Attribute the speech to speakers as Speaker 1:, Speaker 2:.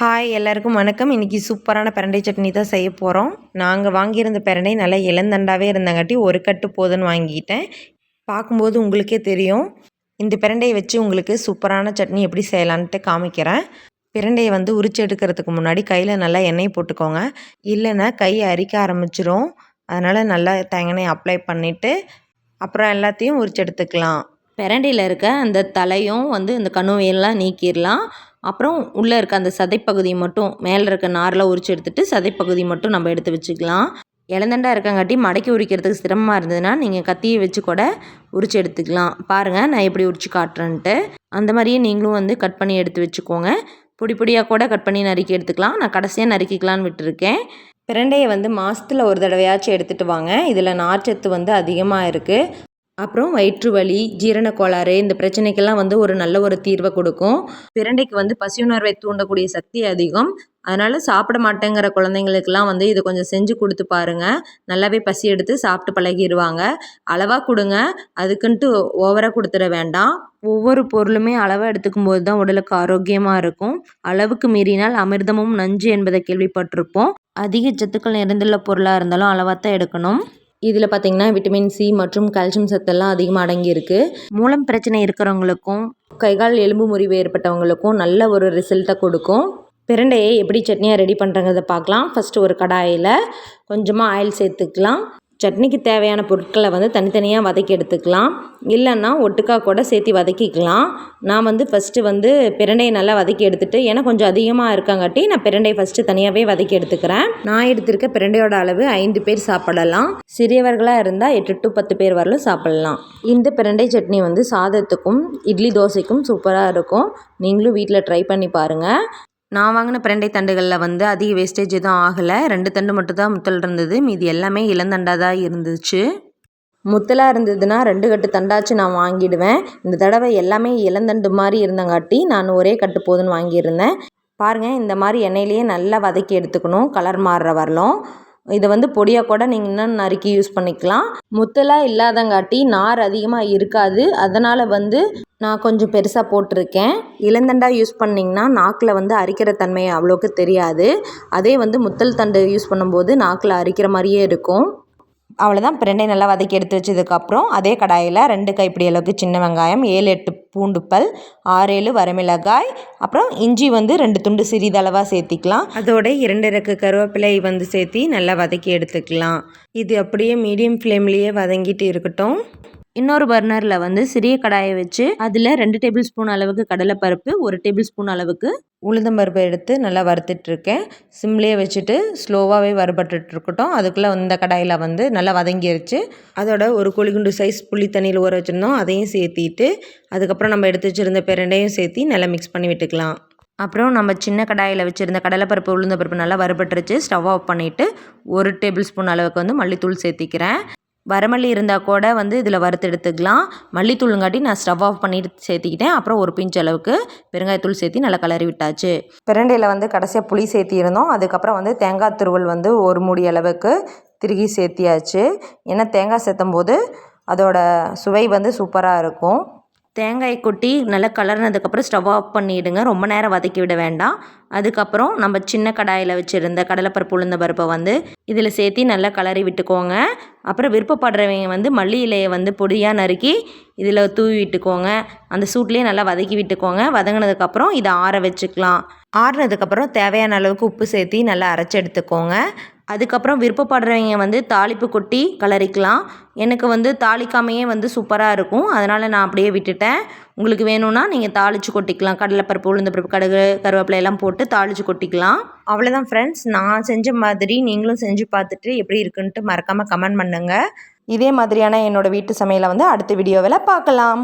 Speaker 1: Hi எல்லாருக்கும் வணக்கம். இன்றைக்கி சூப்பரான பிரண்டை சட்னி தான் செய்ய போகிறோம் நாங்கள் வாங்கியிருந்த பிரண்டை நல்லா இளந்தண்டாவே இருந்தங்காட்டி ஒரு கட்டு போதுன்னு வாங்கிட்டேன். பார்க்கும்போது உங்களுக்கே தெரியும். இந்த பிரண்டையை வச்சு உங்களுக்கு சூப்பரான சட்னி எப்படி செய்யலான்ட்டு காமிக்கிறேன். பிரண்டையை வந்து உரிச்சு எடுக்கிறதுக்கு முன்னாடி கையில் நல்லா எண்ணெய் போட்டுக்கோங்க. இல்லைன்னா கை அரிக்க ஆரம்பிச்சிரும். அதனால் நல்லா தேங்காய் அப்ளை பண்ணிவிட்டு அப்புறம் எல்லாத்தையும் உரிச்சு எடுத்துக்கலாம். பிரண்டையில் இருக்க அந்த தலையும் வந்து இந்த கணுவையெல்லாம் நீக்கிடலாம் அப்புறம் உள்ளே இருக்க அந்த சதைப்பகுதி மட்டும் மேலே இருக்க நாரில் உரிச்சு எடுத்துகிட்டு சதைப்பகுதி மட்டும் நம்ம எடுத்து வச்சுக்கலாம். இளந்தண்டாக இருக்கங்காட்டி மடக்கி உரிக்கிறதுக்கு சிரமமாக இருந்ததுன்னா நீங்கள் கத்தியை வச்சு கூட உரிச்சு எடுத்துக்கலாம். பாருங்கள் நான் எப்படி உரிச்சு காட்டுறேன்ட்டு. அந்த மாதிரியே நீங்களும் வந்து கட் பண்ணி எடுத்து வச்சுக்கோங்க. பொடி பொடியாக கூட கட் பண்ணி நறுக்கி எடுத்துக்கலாம். நான் கடைசியாக நறுக்கிக்கலான்னு விட்டுருக்கேன். பிரண்டையை வந்து மாதத்தில் ஒரு தடவையாச்சும் எடுத்துகிட்டு வாங்க. இதில் நார்ச்சத்து வந்து அதிகமாக இருக்குது அப்புறம் வயிற்று வலி ஜீரண கோளாறு இந்த பிரச்சனைக்கெல்லாம் வந்து ஒரு நல்ல ஒரு தீர்வை கொடுக்கும். பிரண்டைக்கு வந்து பசியுணர்வை தூண்டக்கூடிய சக்தி அதிகம். அதனால் சாப்பிட மாட்டேங்கிற குழந்தைங்களுக்கெல்லாம் வந்து இதை கொஞ்சம் செஞ்சு கொடுத்து பாருங்கள் நல்லாவே பசி எடுத்து சாப்பிட்டு பழகிடுவாங்க அளவாக கொடுங்க. அதுக்குன்ட்டு ஓவராக கொடுத்துட வேண்டாம். ஒவ்வொரு பொருளுமே அளவாக எடுத்துக்கும் போது தான் உடலுக்கு ஆரோக்கியமாக இருக்கும். அளவுக்கு மீறினால் அமிர்தமும் நஞ்சு என்பதை கேள்விப்பட்டிருப்போம். அதிக சத்துக்கள் நிறைந்துள்ள பொருளாக இருந்தாலும் அளவாக தான் எடுக்கணும். இதில் பார்த்திங்கன்னா விட்டமின் சி மற்றும் கால்சியம் சத்தெல்லாம் அதிகமாக அடங்கியிருக்கு. மூலம் பிரச்சனை இருக்கிறவங்களுக்கும் கைகால் எலும்பு முறிவு ஏற்பட்டவங்களுக்கும் நல்ல ஒரு ரிசல்ட்டை கொடுக்கும். பிரண்டையை எப்படி சட்னியாக ரெடி பண்ணுறங்கிறத பார்க்கலாம். ஃபஸ்ட்டு ஒரு கடாயில் கொஞ்சமாக ஆயில் சேர்த்துக்கலாம். சட்னிக்கு தேவையான பொருட்களை வந்து தனித்தனியாக வதக்கி எடுத்துக்கலாம். இல்லைன்னா ஒட்டுக்கா கூட சேர்த்து வதக்கிக்கலாம். நான் வந்து ஃபஸ்ட்டு வந்து பிரண்டையை நல்லா வதக்கி எடுத்துகிட்டு ஏன்னா கொஞ்சம் அதிகமாக இருக்காங்காட்டி நான் பிரண்டையை ஃபஸ்ட்டு தனியாகவே வதக்கி எடுத்துக்கிறேன். நான் எடுத்திருக்க பிரண்டையோட அளவு ஐந்து பேர் சாப்பிடலாம். சிறியவர்களாக இருந்தால் எட்டு டு பத்து பேர் வரலும் சாப்பிடலாம். இந்த பிரண்டை சட்னி வந்து சாதத்துக்கும் இட்லி தோசைக்கும் சூப்பராக இருக்கும். நீங்களும் வீட்டில் ட்ரை பண்ணி பாருங்கள் நான் வாங்கின பிரண்டை தண்டுகளில் வந்து அதிக வேஸ்டேஜ் எதுவும் ஆகலை. ரெண்டு தண்டு மட்டும் தான் முத்தல் இருந்தது. மீதி எல்லாமே இளந்தண்டாக தான் இருந்துச்சு. முத்தலாக இருந்ததுன்னா ரெண்டு கட்டு தண்டாச்சு நான் வாங்கிடுவேன். இந்த தடவை எல்லாமே இளந்தண்டு மாதிரி இருந்தங்காட்டி நான் ஒரே கட்டு போதுன்னு வாங்கியிருந்தேன். பாருங்கள் இந்த மாதிரி எண்ணெயிலேயே நல்லா வதக்கி எடுத்துக்கணும். கலர் மாறுற வரலும். இதை வந்து பொடியாக கூட நீங்கள் இன்னும் நறுக்கி யூஸ் பண்ணிக்கலாம். முத்தலாக இல்லாதங்காட்டி நார் அதிகமாக இருக்காது. அதனால் வந்து நான் கொஞ்சம் பெருசாக போட்டிருக்கேன். இளந்தண்டாக யூஸ் பண்ணிங்கன்னா நாக்கில் வந்து அரிக்கிற தன்மை அவ்வளோக்கு தெரியாது. அதே வந்து முத்தல் தண்டு யூஸ் பண்ணும்போது நாக்கில் அரிக்கிற மாதிரியே இருக்கும். அவ்வளோதான் பிரண்டை நல்லா வதக்கி எடுத்து வச்சதுக்கப்புறம் அதே கடாயில் ரெண்டு கைப்பிடி அளவுக்கு சின்ன வெங்காயம் ஏழு எட்டு பூண்டு பல் ஆறேழு வரமிளகாய் அப்புறம் இஞ்சி வந்து ரெண்டு துண்டு சிறிதளவாக சேர்த்திக்கலாம். அதோட இரண்டு ரக்கு கருவேப்பிலை வந்து சேர்த்தி நல்லா வதக்கி எடுத்துக்கலாம். இது அப்படியே மீடியம் ஃப்ளேம்லேயே வதங்கிட்டு இருக்கட்டும். இன்னொரு பர்னரில் வந்து சிறிய கடாயை வச்சு அதில் ரெண்டு டேபிள் ஸ்பூன் அளவுக்கு கடலைப்பருப்பு ஒரு டேபிள் ஸ்பூன் அளவுக்கு உளுந்தம்பருப்பை எடுத்து நல்லா வறுத்துட்ருக்கேன். சிம்லேயே வச்சுட்டு ஸ்லோவாகவே வறுபட்டுருக்கட்டும் அதுக்குள்ளே இந்த கடாயில் வந்து நல்லா வதங்கிருச்சு. அதோட ஒரு குழிகுண்டு சைஸ் புளி தண்ணியில் ஊற வச்சுருந்தோம். அதையும் சேர்த்திட்டு அதுக்கப்புறம் நம்ம எடுத்து வச்சுருந்த பிரண்டையும் சேர்த்தி நல்லா மிக்ஸ் பண்ணி விட்டுக்கலாம். அப்புறம் நம்ம சின்ன கடாயில் வச்சுருந்த கடலைப்பருப்பு உளுந்தப்பருப்பு நல்லா வறுபட்டுருச்சு. ஸ்டவ் ஆஃப் பண்ணிவிட்டு ஒரு டேபிள் ஸ்பூன் அளவுக்கு வந்து மல்லித்தூள் சேர்த்திக்கிறேன். வரமல்லி இருந்தால் கூட வந்து இதில் வறுத்து எடுத்துக்கலாம். மல்லித்தூளுங்காட்டி நான் ஸ்டவ் ஆஃப் பண்ணிட்டு சேர்த்திக்கிட்டேன். அப்புறம் ஒரு பிஞ்ச் அளவுக்கு பெருங்காயத்தூள் சேர்த்தி நல்லா கலரி விட்டாச்சு. பிரண்டையில் வந்து கடைசியாக புளி சேர்த்திருந்தோம் அதுக்கப்புறம் வந்து தேங்காய் துருவல் வந்து ஒரு மூடி அளவுக்கு திருகி சேர்த்தியாச்சு. ஏன்னா தேங்காய் சேர்த்தும் போது அதோட சுவை வந்து சூப்பராக இருக்கும். தேங்காய் கொட்டி நல்லா கலர்னதுக்கப்புறம் ஸ்டவ் ஆஃப் பண்ணிவிடுங்க ரொம்ப நேரம் வதக்கி விட வேண்டாம். அதுக்கப்புறம் நம்ம சின்ன கடாயில் வச்சுருந்த கடலைப்பருப்பு உளுந்த பருப்பை வந்து இதில் சேர்த்து நல்லா கலரி விட்டுக்கோங்க. அப்புறம் விருப்பப்படுறவங்க வந்து மல்லி இலையை வந்து பொடியாக நறுக்கி இதில் தூவி விட்டுக்கோங்க. அந்த சூட்லேயே நல்லா வதக்கி விட்டுக்கோங்க. வதங்கினதுக்கப்புறம் இதை ஆற வச்சுக்கலாம். ஆறுனதுக்கப்புறம் தேவையான அளவுக்கு உப்பு சேர்த்து நல்லா அரைச்சி எடுத்துக்கோங்க. அதுக்கப்புறம் விருப்பப்படுறவங்க வந்து தாளிப்பு கொட்டி கலரிக்கலாம். எனக்கு வந்து தாளிக்காமையே வந்து சூப்பராக இருக்கும். அதனால் நான் அப்படியே விட்டுட்டேன். உங்களுக்கு வேணும்னா நீங்கள் தாளித்து கொட்டிக்கலாம். கடலைப்பருப்பு உளுந்தப்பருப்பு கடுகு கருவேப்பிலை எல்லாம் போட்டு தாளித்து கொட்டிக்கலாம். அவ்வளோதான் ஃப்ரெண்ட்ஸ் நான் செஞ்ச மாதிரி நீங்களும் செஞ்சு பார்த்துட்டு எப்படி இருக்குன்ட்டு மறக்காமல் கமெண்ட் பண்ணுங்கள் இதே மாதிரியான என்னோடய வீட்டு சமையலை வந்து அடுத்த வீடியோவில் பார்க்கலாம்.